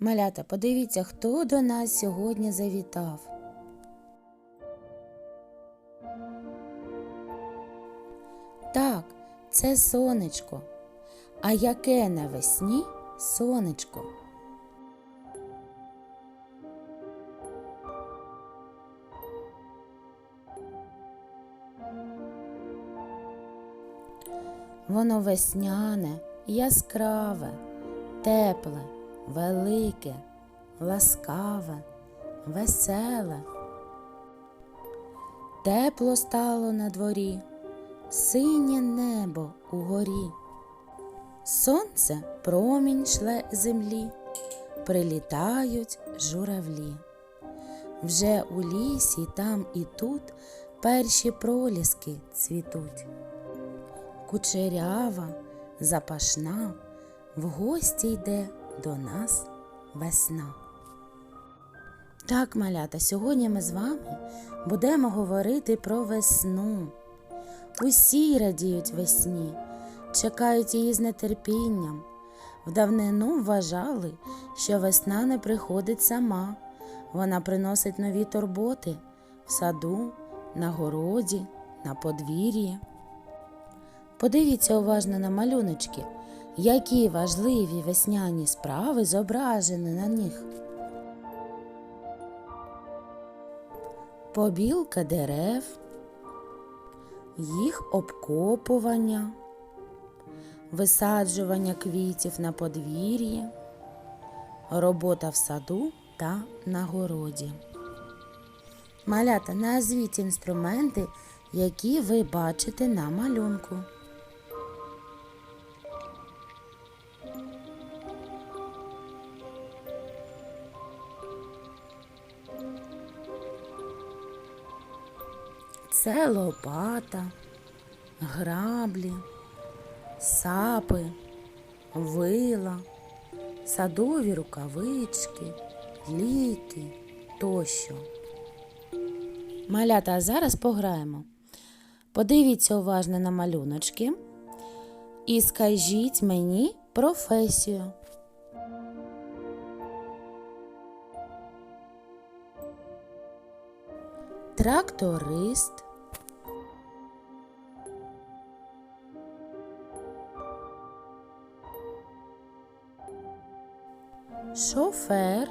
Малята, подивіться, хто до нас сьогодні завітав. Так, це сонечко. А яке навесні сонечко? Воно весняне, яскраве, тепле, велике, ласкаве, веселе. Тепло стало на дворі, синє небо угорі. Сонце промінь шле землі, прилітають журавлі. Вже у лісі там і тут перші проліски цвітуть. Кучерява, запашна, в гості йде до нас весна. Так, малята, сьогодні ми з вами будемо говорити про весну. Усі радіють весні, чекають її з нетерпінням. В давнину вважали, що весна не приходить сама. Вона приносить нові турботи в саду, на городі, на подвір'ї. Подивіться уважно на малюночки, які важливі весняні справи зображені на них. Побілка дерев, їх обкопування, висаджування квітів на подвір'ї, робота в саду та на городі. Малята, назвіть інструменти, які ви бачите на малюнку. Це лопата, граблі, сапи, вила, садові рукавички, ліки тощо. Малята, а зараз пограємо. Подивіться уважно на малюночки і скажіть мені професію. Тракторист. Шофер.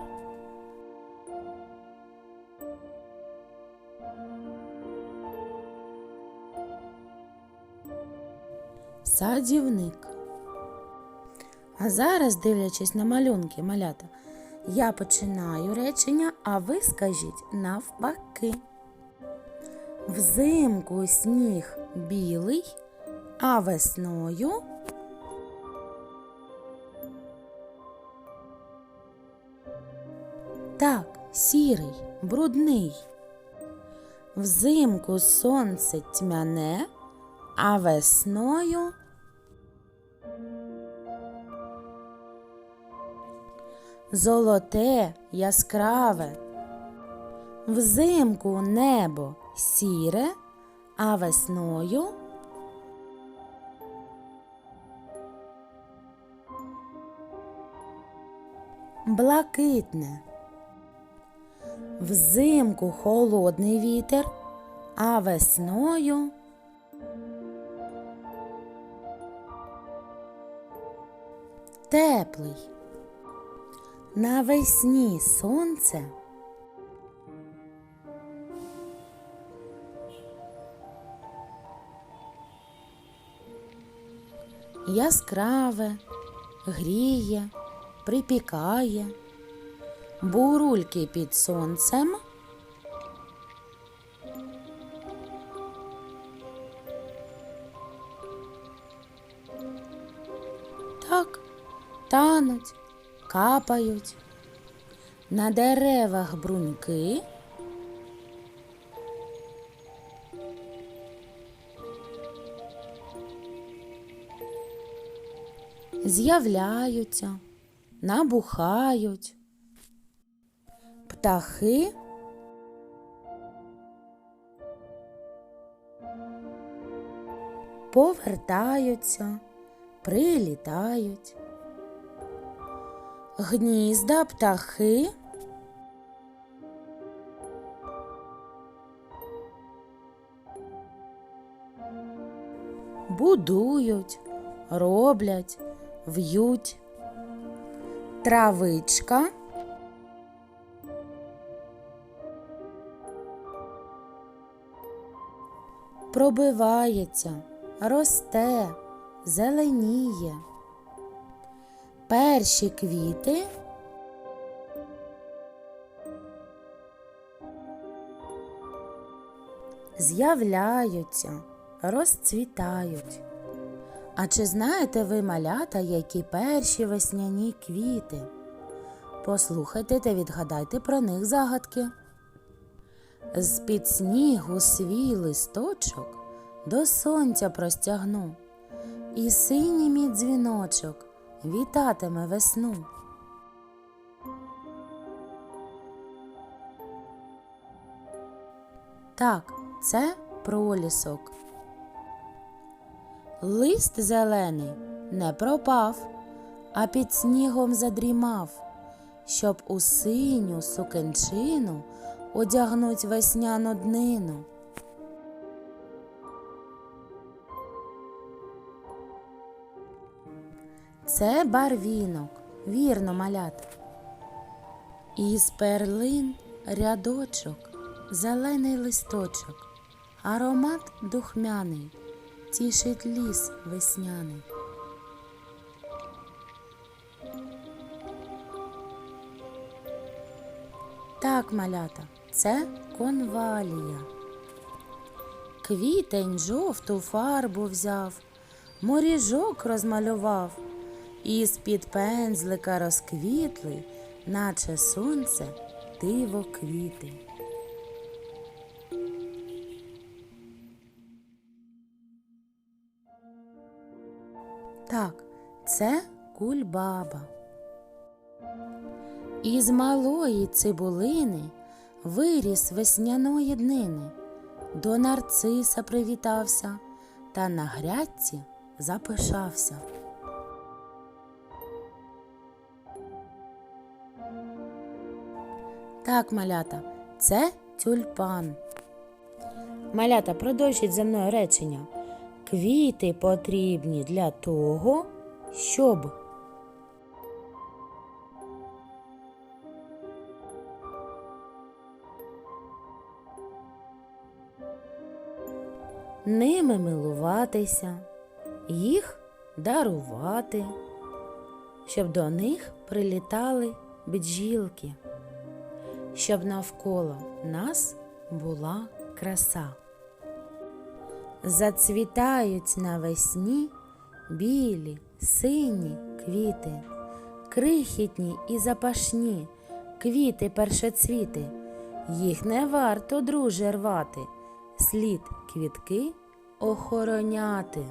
Садівник. А зараз, дивлячись на малюнки малята, я починаю речення, а ви скажіть навпаки. Взимку сніг білий, а весною так, сірий, брудний. Взимку сонце тьмяне, а весною золоте яскраве. Взимку небо сіре, а весною блакитне. Взимку холодний вітер, а весною теплий. Навесні сонце. Яскраве, гріє, припікає, бурульки під сонцем. Так, тануть, капають, на деревах бруньки. З'являються, набухають, птахи повертаються, прилітають. гнізда птахи. Будують, роблять, в'ють. Травичка. Пробивається, росте, зеленіє. Перші квіти з'являються, розцвітають. А чи знаєте ви, малята, які перші весняні квіти? Послухайте та відгадайте про них загадки. З-під снігу свій листочок до сонця простягну, і синій мій дзвіночок вітатиме весну. Так, це пролісок. Лист зелений не пропав, а під снігом задрімав, щоб у синю сукенчину одягнуть весняну днину. Це барвінок, вірно малят. Із перлин рядочок, зелений листочок, аромат духмяний, тішить ліс весняний. Так, малята, це конвалія. Квітень жовту фарбу взяв, моріжок розмалював, і з-під пензлика розквітли, наче сонце диво квіти. Так, це кульбаба. Із малої цибулини виріс весняної днини, до нарциса привітався та на грядці запишався. Так, малята, це тюльпан. Малята, продовжіть за мною речення. Квіти потрібні для того, щоб. Ними милуватися, їх дарувати, щоб до них прилітали бджілки, щоб навколо нас була краса. Зацвітають навесні білі, сині квіти, крихітні і запашні квіти першоцвіти. Їх не варто, друже, рвати, слід квітки охороняти.